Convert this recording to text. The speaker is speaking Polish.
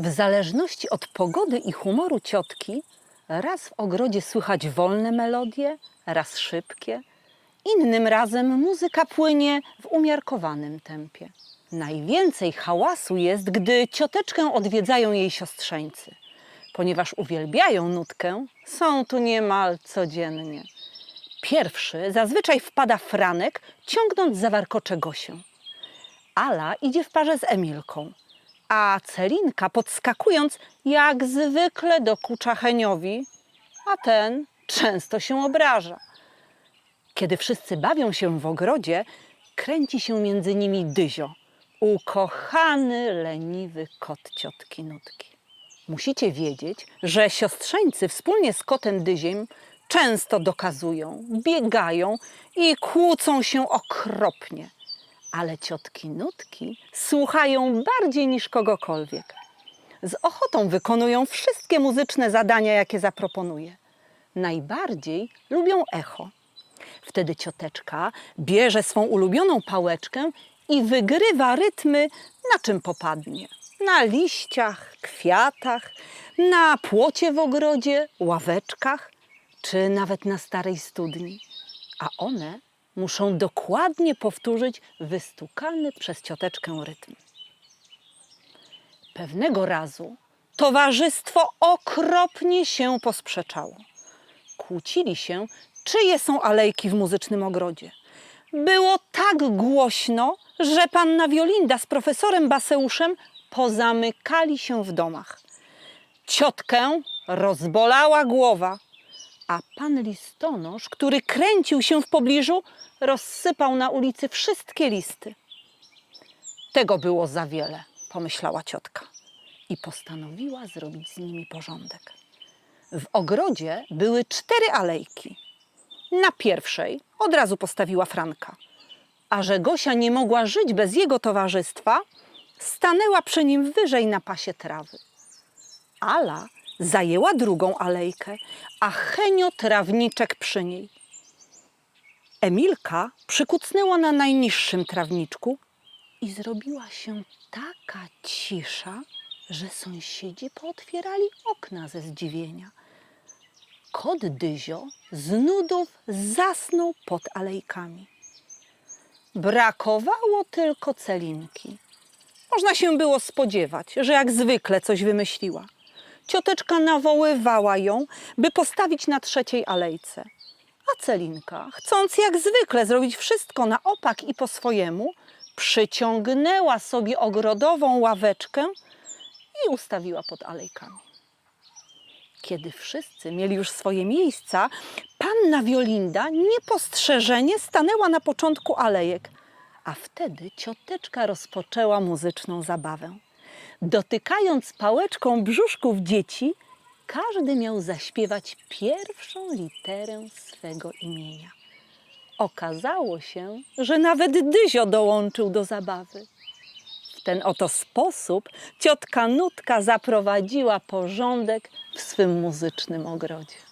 W zależności od pogody i humoru ciotki, raz w ogrodzie słychać wolne melodie, raz szybkie, innym razem muzyka płynie w umiarkowanym tempie. Najwięcej hałasu jest, gdy cioteczkę odwiedzają jej siostrzeńcy. Ponieważ uwielbiają nutkę, są tu niemal codziennie. Pierwszy zazwyczaj wpada Franek, ciągnąc za warkocze Gosię. Ala idzie w parze z Emilką, a Celinka podskakując jak zwykle dokucza Heniowi, a ten często się obraża. Kiedy wszyscy bawią się w ogrodzie, kręci się między nimi Dyzio, ukochany, leniwy kot ciotki Nutki. Musicie wiedzieć, że siostrzeńcy wspólnie z kotem Dyziem często dokazują, biegają i kłócą się okropnie. Ale ciotki Nutki słuchają bardziej niż kogokolwiek. Z ochotą wykonują wszystkie muzyczne zadania, jakie zaproponuje. Najbardziej lubią echo. Wtedy cioteczka bierze swą ulubioną pałeczkę i wygrywa rytmy na czym popadnie. Na liściach, kwiatach, na płocie w ogrodzie, ławeczkach, czy nawet na starej studni. A one muszą dokładnie powtórzyć wystukany przez cioteczkę rytm. Pewnego razu towarzystwo okropnie się posprzeczało. Kłócili się, czyje są alejki w muzycznym ogrodzie. Było tak głośno, że panna Wiolinda z profesorem Baseuszem pozamykali się w domach. Ciotkę rozbolała głowa, a pan listonosz, który kręcił się w pobliżu, rozsypał na ulicy wszystkie listy. Tego było za wiele, pomyślała ciotka i postanowiła zrobić z nimi porządek. W ogrodzie były cztery alejki. Na pierwszej od razu postawiła Franka. A że Gosia nie mogła żyć bez jego towarzystwa, stanęła przy nim wyżej na pasie trawy. Ala zajęła drugą alejkę, a Henio trawniczek przy niej. Emilka przykucnęła na najniższym trawniczku i zrobiła się taka cisza, że sąsiedzi pootwierali okna ze zdziwienia. Kot Dyzio z nudów zasnął pod alejkami. Brakowało tylko celinki. Można się było spodziewać, że jak zwykle coś wymyśliła. Cioteczka nawoływała ją, by postawić na trzeciej alejce. A Celinka, chcąc jak zwykle zrobić wszystko na opak i po swojemu, przyciągnęła sobie ogrodową ławeczkę i ustawiła pod alejkami. Kiedy wszyscy mieli już swoje miejsca, panna Wiolinda niepostrzeżenie stanęła na początku alejek, a wtedy cioteczka rozpoczęła muzyczną zabawę. Dotykając pałeczką brzuszków dzieci, każdy miał zaśpiewać pierwszą literę swego imienia. Okazało się, że nawet Dyzio dołączył do zabawy. W ten oto sposób ciotka Nutka zaprowadziła porządek w swym muzycznym ogrodzie.